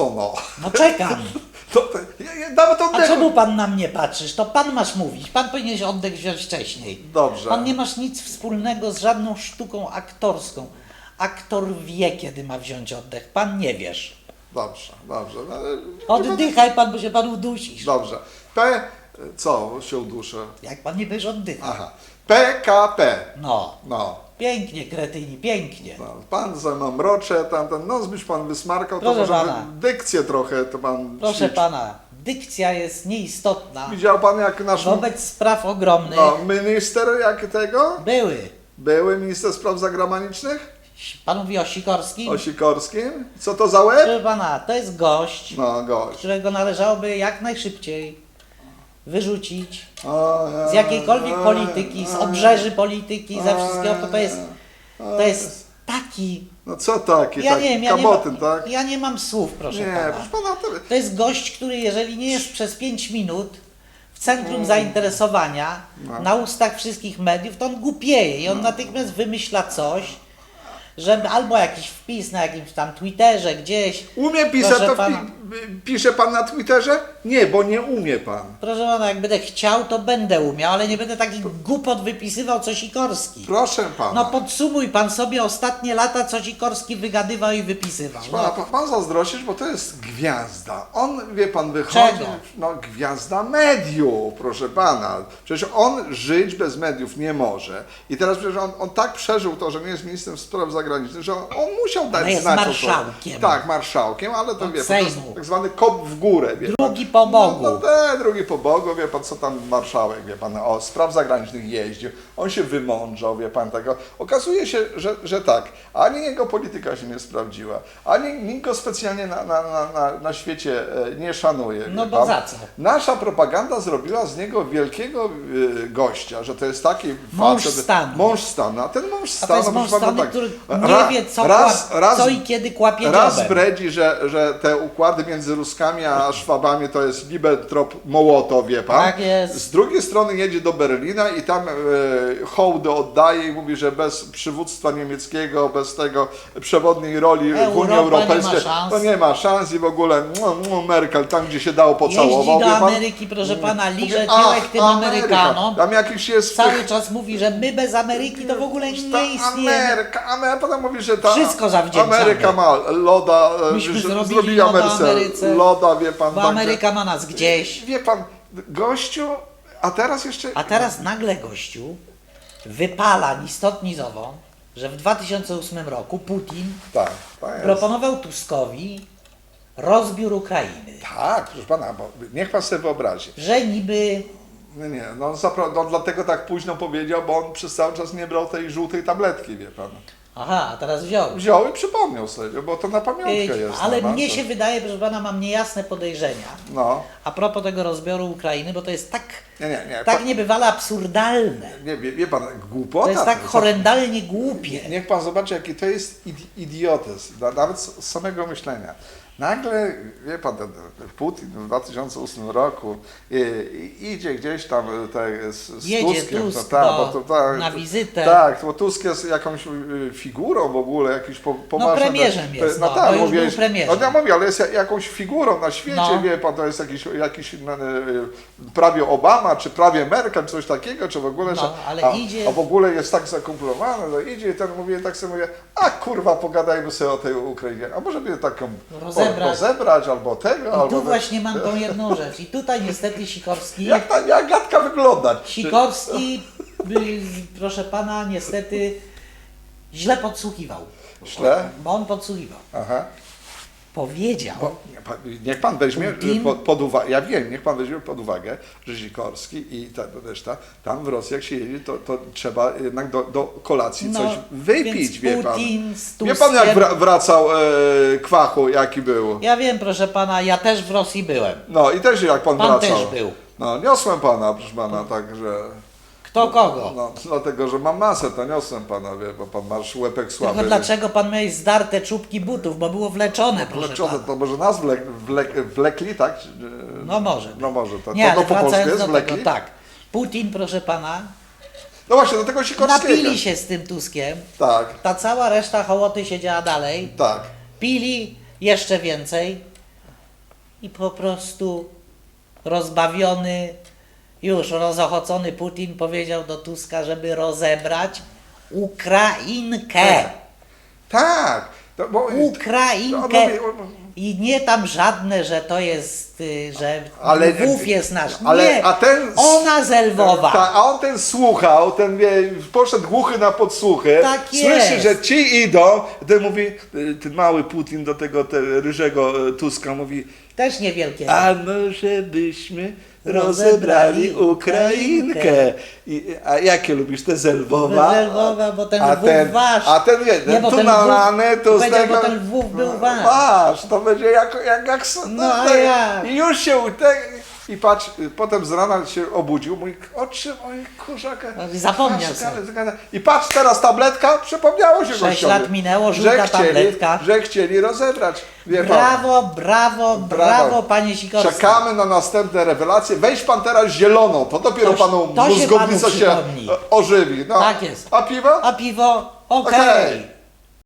Co no? No czekam. To, to, ja, ja, nawet A oddechu. czemu pan na mnie patrzysz? To pan masz mówić. Pan powinieneś oddech wziąć wcześniej. Dobrze. Pan nie masz nic wspólnego z żadną sztuką aktorską. Aktor wie, kiedy ma wziąć oddech. Pan nie wiesz. Dobrze, dobrze. No, Oddychaj pan, bo się pan udusisz. Dobrze. P. Co się uduszę? Jak pan nie będziesz oddychał. Aha. PKP. No, No. Pięknie, kretyni, pięknie. no. Pan ze mną mrocze, tam ten nos byś pan wysmarkał, to Proszę może pana. dykcję trochę to pan Proszę ćwiczy. pana, dykcja jest nieistotna Widział pan jak nasz wobec spraw ogromnych. no, minister jak tego? Były. Były minister spraw zagranicznych? Pan mówi o Sikorskim? O Sikorskim? Co to za łeb? Proszę pana, to jest gość, No gość. którego należałoby jak najszybciej wyrzucić z jakiejkolwiek polityki, z obrzeży polityki, ze wszystkiego, to to jest, to jest taki, No co taki, ja taki nie ja nie, kabotyn, mam, tak? ja nie mam słów, proszę Nie, pana. proszę pana, to... To jest gość, który jeżeli nie jest przez 5 minut w centrum Mm. zainteresowania, No. na ustach wszystkich mediów, to on głupieje i on natychmiast wymyśla coś, żeby albo jakiś wpis na jakimś tam Twitterze gdzieś. Umie pisać, to pana. Pi- pisze pan na Twitterze? Nie, bo nie umie pan. Proszę pana, jak będę chciał, to będę umiał, ale nie będę takich głupot wypisywał, co Sikorski. Proszę pana. No podsumuj pan sobie ostatnie lata, co Sikorski wygadywał i wypisywał. Pana, No. pan, zazdrościsz, bo to jest gwiazda. On, wie pan, wychodzi, Czego? no gwiazda mediów, proszę pana. Przecież on żyć bez mediów nie może. I teraz przecież on, on tak przeżył to, że nie jest ministrem spraw zagranicznych, że on, on musiał dać Ale jest znać o to. marszałkiem. Tak, marszałkiem, ale to Od wie pan, to jest Sejmu. Tak zwany kop w górę, wie pan. Drugi po Bogu. No, no te, drugi po Bogu, wie pan, co tam marszałek, wie pan, o spraw zagranicznych jeździł. On się wymądrzał, wie pan, tego. Okazuje się, że, że tak, ani jego polityka się nie sprawdziła, ani nikt go specjalnie na, na, na, na, świecie e, nie szanuje. No bo pan. za co? Nasza propaganda zrobiła z niego wielkiego e, gościa, że to jest taki Mąż facet- stanu. Mąż stanu, a ten mąż A stanu, to jest mąż stanu, tak, który ra- nie wie, co, raz, raz, co i kiedy kłapie Raz dziobem. bredzi, że, że te układy między Ruskami a Szwabami to jest Ribbentrop-Mołotow, wie pan. Tak jest. Z drugiej strony jedzie do Berlina i tam e, hołdy oddaje i mówi, że bez przywództwa niemieckiego, bez tego przewodniej roli w Europa Unii nie ma Europejskiej szans. to nie ma szans i w ogóle mu, mu, Merkel tam, gdzie się dało Jeździ pocałował. do wie pan. Ameryki, proszę pana, liże tyłek "Ach, tym Ameryka". Amerykanom. Tam jakiś jest... Cały czas mówi, że my bez Ameryki to w ogóle Ta nie istniejemy. Ameryka, Ameryka, potem mówi, że ta Wszystko zawdzięczamy. Ameryka ma loda, e, Myśmy że zrobili loda Ameryce, Ameryce, loda, wie pan. Bo także- Ameryka ma nas gdzieś. Wie pan, gościu, a teraz jeszcze... A teraz nagle gościu wypala ni stąd ni zowąd, że w 2008 roku Putin Tak, tak jest. proponował Tuskowi rozbiór Ukrainy. Tak, proszę pana, bo niech pan sobie wyobrazi. Że niby Nie, nie, no, zapra- no dlatego tak późno powiedział, bo on przez cały czas nie brał tej żółtej tabletki, wie pan. Aha, teraz wziął. Wziął i przypomniał sobie, bo to na pamiątkę Ej, jest. Ale no, mnie to- się wydaje, proszę pana, mam niejasne podejrzenia. No, A propos tego rozbioru Ukrainy, bo to jest tak, nie, nie, nie. tak niebywale absurdalne. nie wie, wie pan, głupota. To jest tak horrendalnie głupie. Niech pan zobaczy, jaki to jest idi- idiotyzm, na- nawet z samego myślenia. Nagle, wie pan, Putin w 2008 roku i, idzie gdzieś tam e, te, z, z Jedzie Tuskiem. Tusk tak, do- bo to, tak, na wizytę. Tak, bo Tusk jest jakąś y, figurą w ogóle, jakiś po, poważny. premierzem jest, no, tak, bo już mówię, był premierzem. No ja mówię, ale jest ja- jakąś figurą na świecie, No. wie pan, to jest jakiś, jakiś no, prawie Obama, czy prawie Merkel, coś takiego, czy w ogóle, No, że, ale a, idzie- a w ogóle jest tak zakumplowany, że idzie i ten mówi, tak sobie mówię, a kurwa, pogadajmy sobie o tej Ukrainie, a może by taką Rozebrać. Po, rozebrać albo tego, I albo... tu właśnie mam tą jedną rzecz. I tutaj niestety Sikorski, Jak ta jak gadka wygląda? Sikorski, y, proszę pana, niestety źle podsłuchiwał. Źle? Bo on podsłuchiwał. Aha. Powiedział, Bo, nie, pan- niech pan weźmie Putin? pod, pod uwagę, ja wiem, niech pan weźmie pod uwagę, że Sikorski i ta reszta, tam w Rosji jak się jedzie, to, to trzeba jednak do, do kolacji no, coś wypić, wie pan. Putin z Wie pan jak Tuskiem- wra- wracał e, kwachu, jaki był? Ja wiem, proszę pana, ja też w Rosji byłem. No i też jak pan, Pan wracał. też był. No niosłem pana, proszę pana, także... Kto kogo? No, dlatego, że mam masę, to niosłem pana, wie, bo pan masz łepek słaby. Tylko dlaczego pan miałeś zdarte czubki butów, bo było wleczone, proszę Wleczone, pana. to może nas wlek, wlek, wlekli, tak? No może. No może, to, Nie, to, ale to po polsku wracając jest do wlekli? tego, tak. Putin, proszę pana, No właśnie, do tego Sikorskiego. napili się z tym Tuskiem. Tak, Ta cała reszta hołoty siedziała dalej. tak. Pili jeszcze więcej. i po prostu rozbawiony, już rozochocony Putin powiedział do Tuska, żeby rozebrać Ukrainkę. Tak. To, bo, Ukrainkę. On mówi- on- I nie tam żadne, że to jest, y, że Ale- Lwów jest nasz. ale- nie, a ten- ona z Lwowa. Ta, a on ten słuchał, ten wie, poszedł głuchy na podsłuchy. Tak Słyszy, jest. że ci idą. Ten mówi, y, ten mały Putin do tego te, ryżego y, Tuska mówi, Też niewielkie. a może byśmy Rozebrali Ukrainkę. I, a jakie lubisz? Te z Lwowa? Z Lwowa, bo ten a Lwów ten, wasz. A ten Nie, bo tu ten nalane, tu z tego... ten Lwów był wasz. Wasz, to będzie jak... jak, jak s- No, a? I już się... Te, I patrz, potem z rana się obudził, mój oczy, oj kurzaka. Zapomniał Kasz, sobie. I patrz teraz tabletka, przypomniało się Sześć gościowi, lat minęło, że żółta chcieli, tabletka. Że chcieli rozebrać. Wie pan. Brawo, brawo, brawo, panie Sikorski. Czekamy na następne rewelacje. Weź pan teraz zieloną, to dopiero To- panu to się mózgownica panu się e, ożywi. No. Tak jest. A piwo? A piwo? Okej. Okej.